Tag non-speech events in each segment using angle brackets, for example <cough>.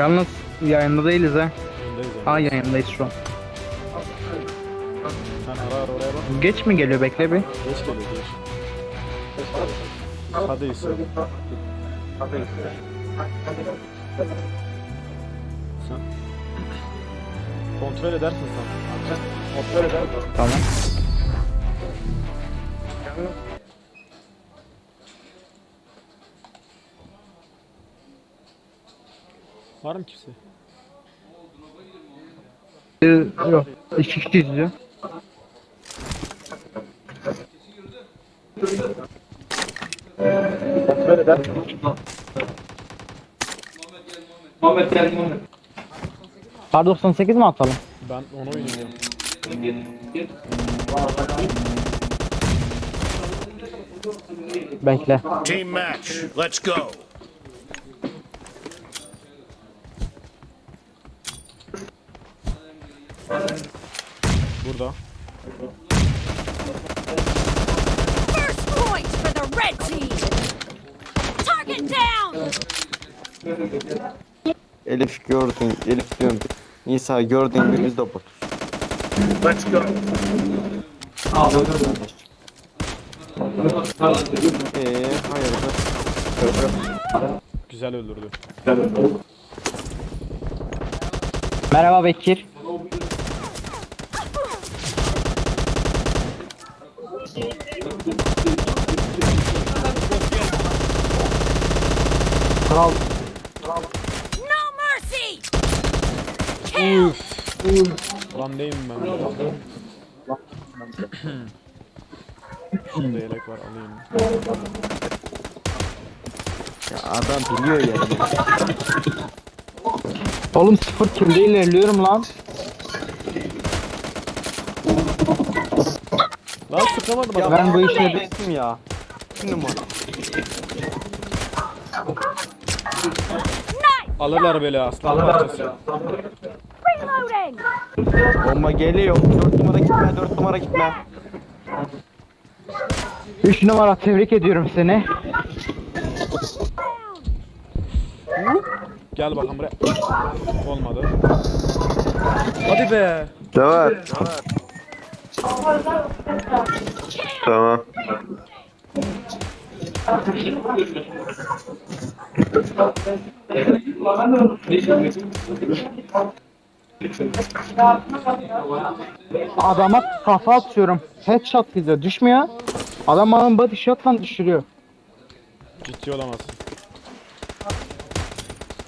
Yalnız yayında değiliz ha. Öndeyiz yani. Ha yayındayız şu an. Sen ara ara oraya bak. Geç mi geliyor bekle bir. Geç geliyor geç. Hadi iyisi. Sen kontrol edersin sen. Kontrol edersin. Tamam. Var mı kimse? Ee, yok. İki kişi izliyor. Kontrol edersin. Kar 98 mi atalım? Ben onu oynuyorum. Bekle. Team match. Let's go. Burada. First point for the red team. Target down. Elif gördün, Elif diyorum. Nisa gördün bir biz de bot. Let's go. Eee hayırdır? Güzel öldürdü. Merhaba Bekir. Kral No mercy. Kill. Lan neyim ben? Şurada yelek var alayım. Ya adam biliyor ya. oğlum sıfır kilde ilerliyorum lan. Lan sıkamadım Ya adam. Ben bu işe Resim ya. Bir numara. Alırlar böyle aslan parçası. Reloading. Bomba geliyor. 4 numara gitme, 4 numara gitme. 3 numara tebrik ediyorum seni. Gel bakalım buraya. Olmadı. Hadi be. Devam. Tamam. Adama kafa atıyorum. Headshot bize düşmüyor. Adam bana body shot'la düşürüyor. Ciddi olamazsın.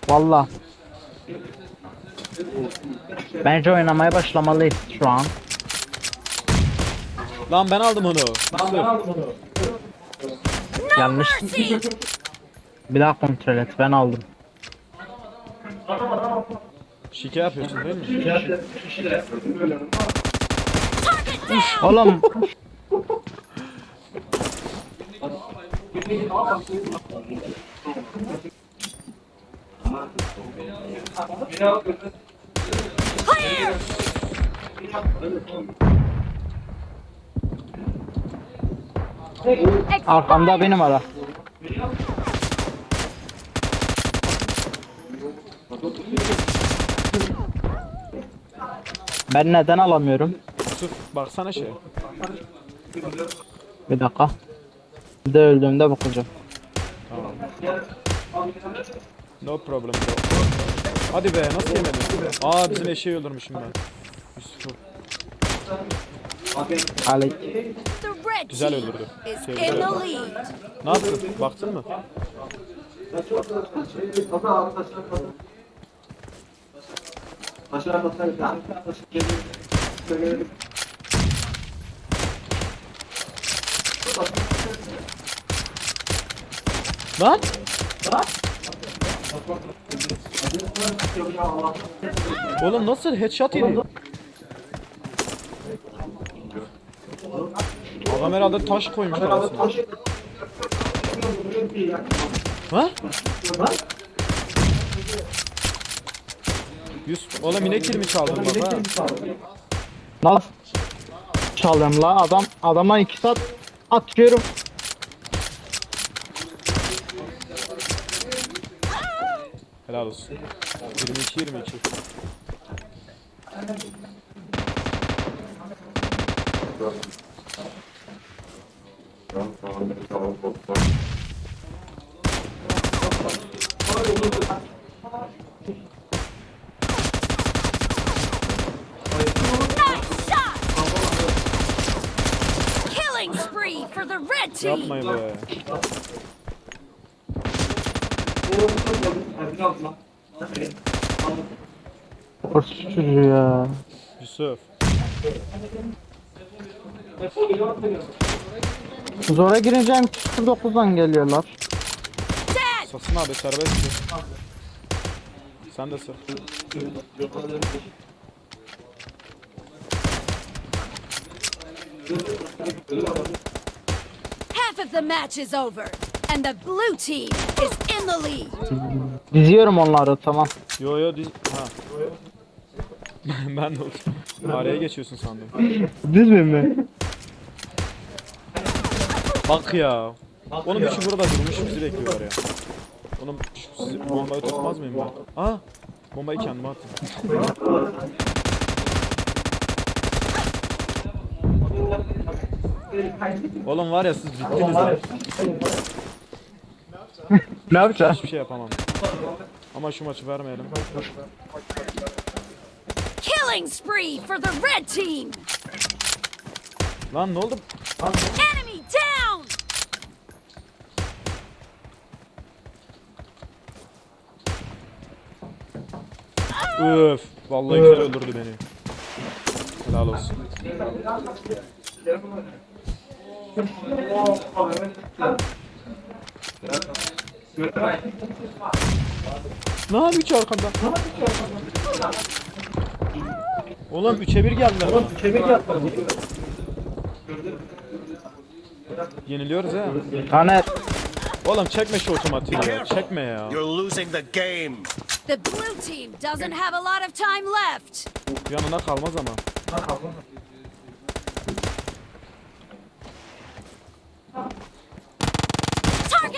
Valla. Bence oynamaya başlamalıyız şu an. Lan ben aldım onu. Nasıl? Yanlış. Mercy. Bir daha kontrol et. Ben aldım. Şike yapıyorsun değil mi? Oğlum Clear. arkamda benim ara. Ben neden alamıyorum? Yusuf baksana şey. Bir dakika. Bir de öldüğümde bakacağım. No problem bro. Hadi be nasıl yemedin? Aa bizim eşeği öldürmüşüm ben. Yusuf'u. Güzel öldürdü. is Şey, in the güzel. Lead. Ne yaptın? Baktın mı? Lan? Oğlum nasıl headshot yedi? Adam herhalde taş koymuş arasına. Ha? Yusuf, oğlum yine kill mi çaldın bak ha? Nasıl çalıyorum la adam adama iki saat atıyorum. Helal olsun. 22 22. Nice shot! Killing spree for team! Yapmayın be. Orası çocuğu ya. Yusuf. Zora girince M9'dan geliyorlar. Sasın abi serbest. Sen de sır. Half of the match is over, and the blue team is in the lead. Diziyorum onları tamam. Yo yo diz... Ha. <laughs> ben de. Araya geçiyorsun sandım. Diz mi? Bak ya. Onun üçü burada durmuş bizi bekliyorlar ya. Şu sizi bombayı tutmaz mıyım ben? Aa! Bombayı kendime attım. Oğlum var ya siz bittiniz ya. Ne yapacağız? Hiçbir şey yapamam. Ama şu maçı vermeyelim. Killing spree for the red team! Lan ne oldu? Enemy down! Öf. Vallahi güzel öldürdü beni. Helal olsun. Ne yapıyor ki arkamda? Oğlum 3'e 1 geldiler. Oğlum 3'e 1 geldiler. Yeniliyoruz ha. Taner. Oğlum çekme şu otomatiği ya. Çekme ya. You're losing the game. The blue team doesn't have a lot of time left. Yanına kalmaz ama. Target down!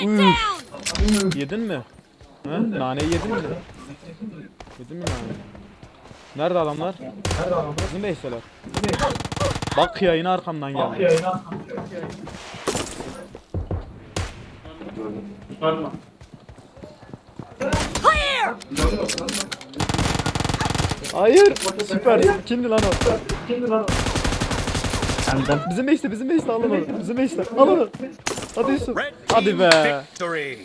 Yedin mi? He? Naneyi yedin mi? Yedin mi nane? Nerede adamlar? Bizim beyseler. Bak ya yine arkamdan geldi. Clear! Hayır. Süper. Kimdi lan o? Benden. Bizim beyste bizim beyste al onu. Bizim beyste. Al onu. Hadi Yusuf. Red Hadi be. victory.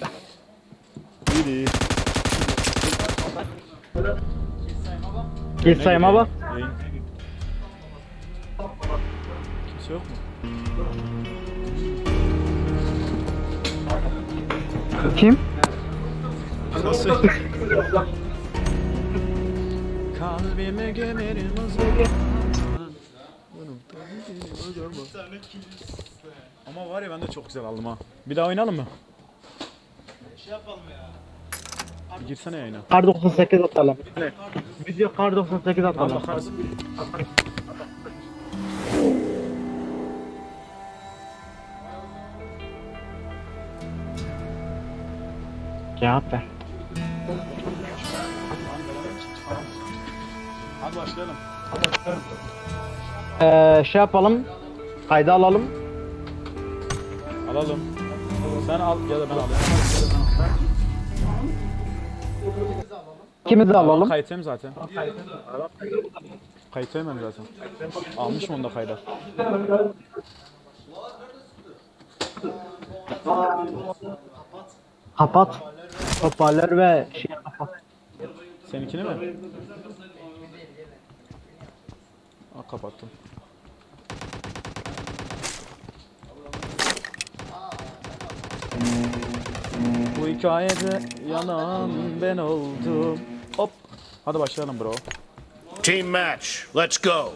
İyi iyi. Git sayıma bak. Yayın. Kimse yok mu? Kim? Nasıl? Kalbime gömerim Ama var ya ben de çok güzel aldım ha. Bir daha oynayalım mı? Şey yapalım ya. Bir girsene yayına. Kar 98 atalım. Video kar 98 Al atalım. Cevap ver. Hadi başlayalım. Ee, şey yapalım. Kayda alalım. Alalım. Sen al ya da ben alayım. İkimiz de alalım. Kayıtayım zaten. Kayıtayım ben zaten. Almışım onu da kayda. Kapat. Hoparlör ve şey kapat. Seninkini mi? Aa, kapattım. Bu hikayede yanan ben oldum. Hop. Hadi başlayalım bro. Team match. Let's go.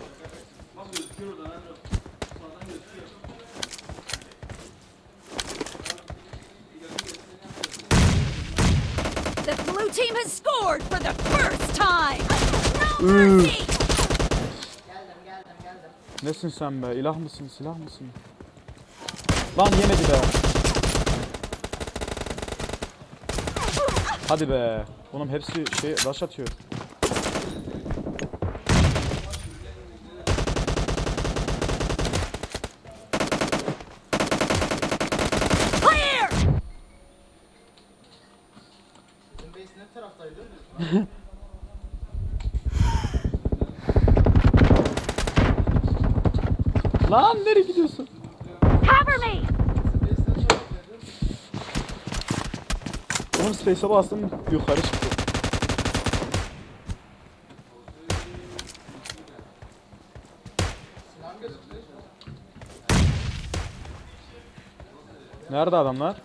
The blue team has scored for the first time! No mercy! Nesin sen be? İlah mısın? Silah mısın? Lan yemedi be. Hadi be. Oğlum hepsi şey rush atıyor. <laughs> Lan nereye gidiyorsun? Cover me! Oğlum space'e bastım yukarı çıktı. Nerede adamlar?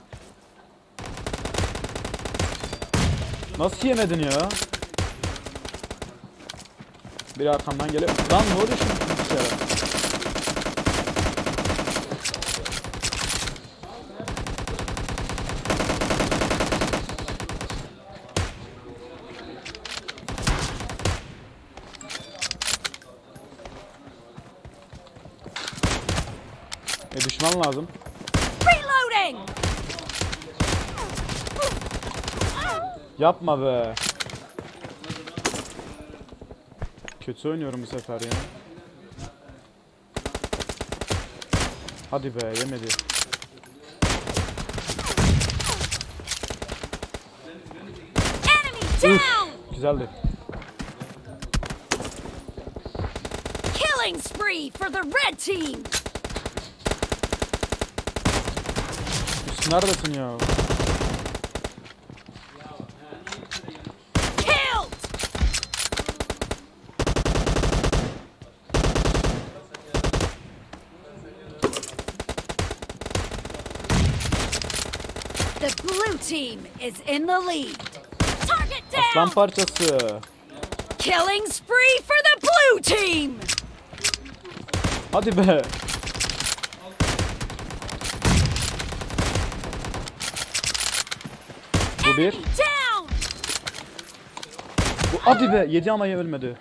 Nasıl yemedin ya? Biri arkamdan geliyor. Lan ne oluyor şimdi lazım. Reloading! Yapma be. Kötü oynuyorum bu sefer ya. Hadi be yemedi. Down! Güzeldi. Killing spree for the red team! Neredesin ya? The blue team is in the lead. Target Aslan down! parçası. Killing spree for the blue team! Hadi be. Bir. Hadi be. Yedi ama ölmedi.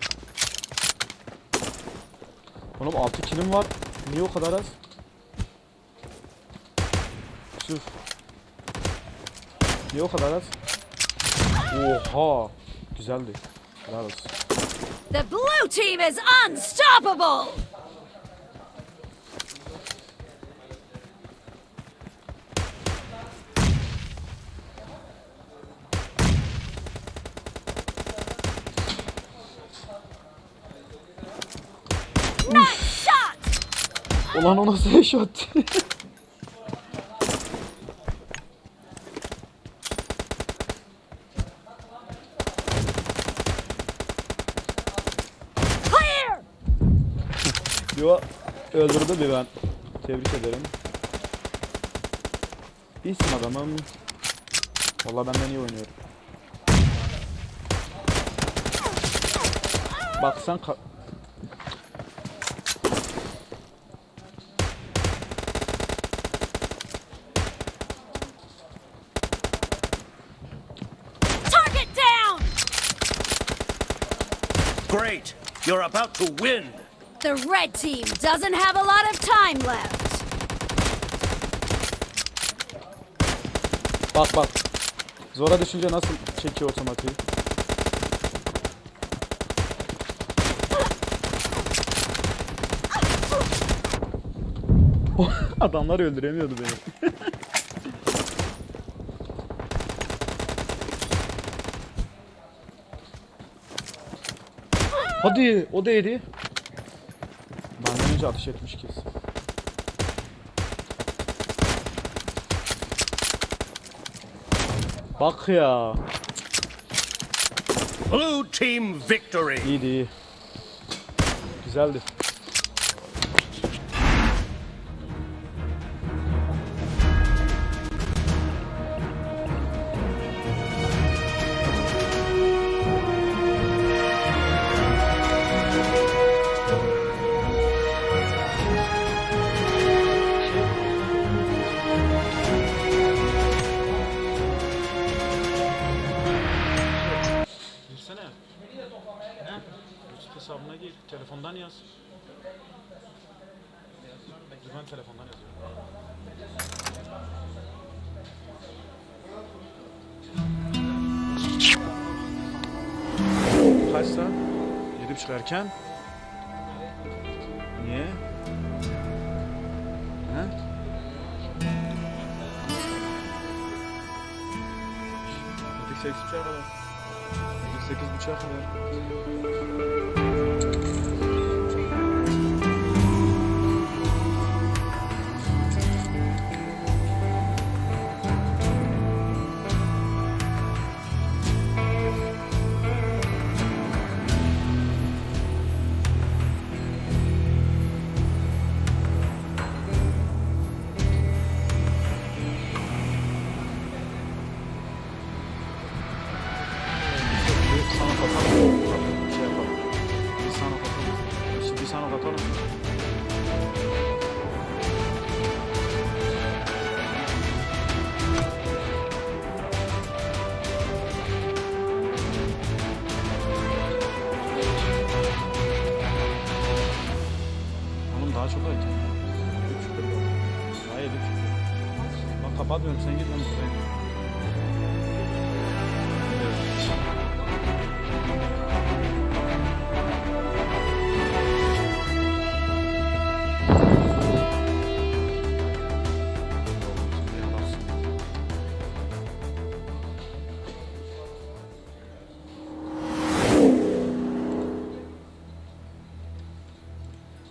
Oğlum 6 kilim var. Niye o kadar az? Yusuf. Niye o kadar az? Oha. Güzeldi. Helal olsun. The blue team is unstoppable! Ulan o nasıl headshot? Yo öldürdü bir ben. Tebrik ederim. İyisin adamım. Vallahi benden iyi oynuyor. Bak sen ka- Target down! Great. You're about to win. The red team doesn't have a lot of time left. bak bak. Zora düşünce nasıl çekiyor otomatiği? <laughs> Adamlar öldüremiyordu beni. <laughs> Hadi o da yedi. Benden önce ateş etmiş kesin. Bak ya. Blue team victory. İyiydi iyi. Güzeldi. Yedi buçuk erken. Niye? He? Yedik sekiz buçuğa kadar. Yedik sekiz buçuğa kadar. Çok erken. Üç şükür bak. Kapatmıyorum sen git ben buradayım.